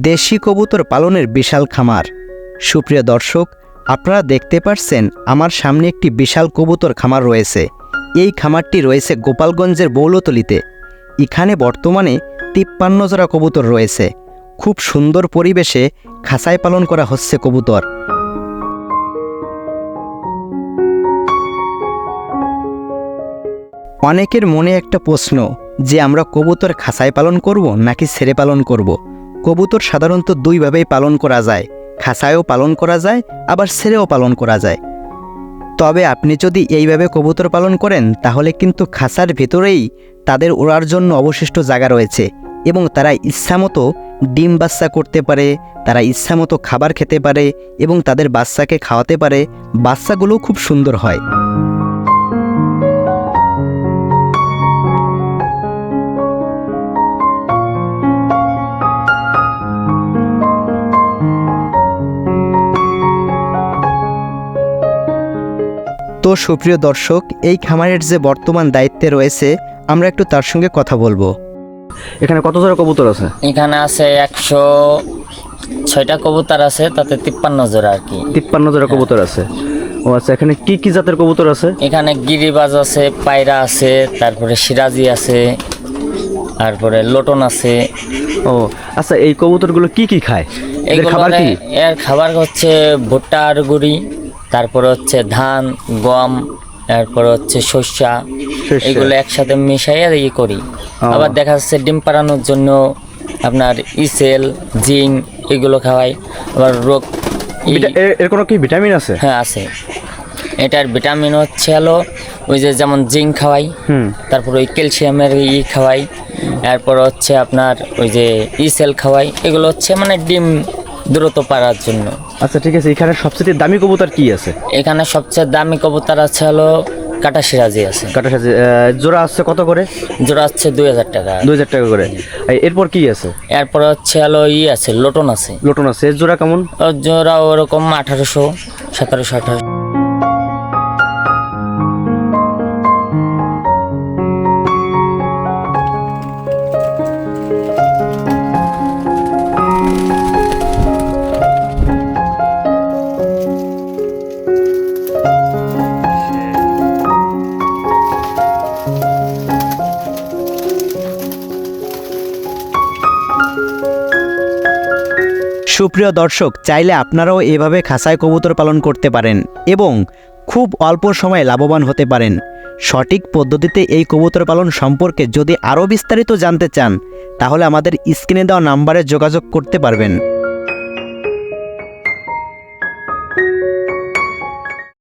দেশি কবুতর পালনের বিশাল খামার। সুপ্রিয় দর্শক, আপনারা দেখতে পাচ্ছেন আমার সামনে একটি বিশাল কবুতর খামার রয়েছে। এই খামারটি রয়েছে গোপালগঞ্জের বৌলতলিতে। এখানে বর্তমানে তিপ্পান্ন জোড়া কবুতর রয়েছে। খুব সুন্দর পরিবেশে খাঁচায় পালন করা হচ্ছে কবুতর। অনেকের মনে একটা প্রশ্ন, যে আমরা কবুতর খাঁচায় পালন করব নাকি ছেড়ে পালন করব। কবুতর সাধারণত দুইভাবেই পালন করা যায়, খাসায়ও পালন করা যায়, আবার ছেড়েও পালন করা যায়। তবে আপনি যদি এইভাবে কবুতর পালন করেন, তাহলে কিন্তু খাসার ভেতরেই তাদের ওড়ার জন্য অবশিষ্ট জায়গা রয়েছে এবং তারা ইচ্ছামতো ডিম বাচ্চা করতে পারে, তারা ইচ্ছামতো খাবার খেতে পারে এবং তাদের বাচ্চাকে খাওয়াতে পারে। বাচ্চাগুলোও খুব সুন্দর হয়। তো সুপ্রিয় দর্শক এই খামারের যে বর্তমান দায়িত্বে রয়েছে আমরা একটু তার সঙ্গে কথা বলব। এখানে কত জোড়া কবুতর আছে? এখানে আছে একশো ছয়টা কবুতর আছে তাতে তিপ্পান্ন জোড়া আর কি। তিপ্পান্ন জোড়া কবুতর আছে। ও আচ্ছা এখানে কি কি জাতের কবুতর আছে? এখানে গিরিবাজ আছে পায়রা আছে তারপরে সিরাজি আছে তারপরে লোটন আছে। ও আচ্ছা এই কবুতরগুলো কি কি খায়? এদের খাবার কি? এর খাবার হচ্ছে ভুট্টা আর গুড়ি। তারপরে হচ্ছে ধান গম তারপরে হচ্ছে শস্যা। এগুলো একসাথে মিশাইয়া ইয়ে করি। আবার দেখা যাচ্ছে ডিম পাড়ানোর জন্য আপনার ইসেল জিং এগুলো খাওয়াই। আবার রোগ এর- কোনো কি ভিটামিন আছে? হ্যাঁ আছে। এটার ভিটামিন হচ্ছে হলো ওই যে যেমন জিঙ্ক খাওয়াই হুম। তারপর ওই ক্যালসিয়ামের ই খাওয়াই। এরপর হচ্ছে আপনার ওই যে ইসেল খাওয়াই। এগুলো হচ্ছে মানে ডিম দ্রুত পারার জন্য। আচ্ছা ঠিক আছে এখানে সবচেয়ে দামি কবুতর কি আছে? এখানে সবচেয়ে দামি কবুতর আছে হলো কাটা সিরাজি আছে। কাটা সিরাজি জোড়া আছে কত করে? জোড়া আসছে দুই হাজার টাকা। দুই হাজার টাকা করে। এরপর কি আছে? এরপর হচ্ছে হলো ই আছে লোটন আছে। লোটন আছে এর জোড়া কেমন? জোড়া ওরকম আঠারোশো সতেরোশো আঠারোশো। সুপ্রিয় দর্শক, চাইলে আপনারাও এভাবে খাসায় কবুতর পালন করতে পারেন এবং খুব অল্প সময়ে লাভবান হতে পারেন। সঠিক পদ্ধতিতে এই কবুতর পালন সম্পর্কে যদি আরও বিস্তারিত জানতে চান, তাহলে আমাদের স্ক্রিনে দেওয়া নাম্বারে যোগাযোগ করতে পারবেন।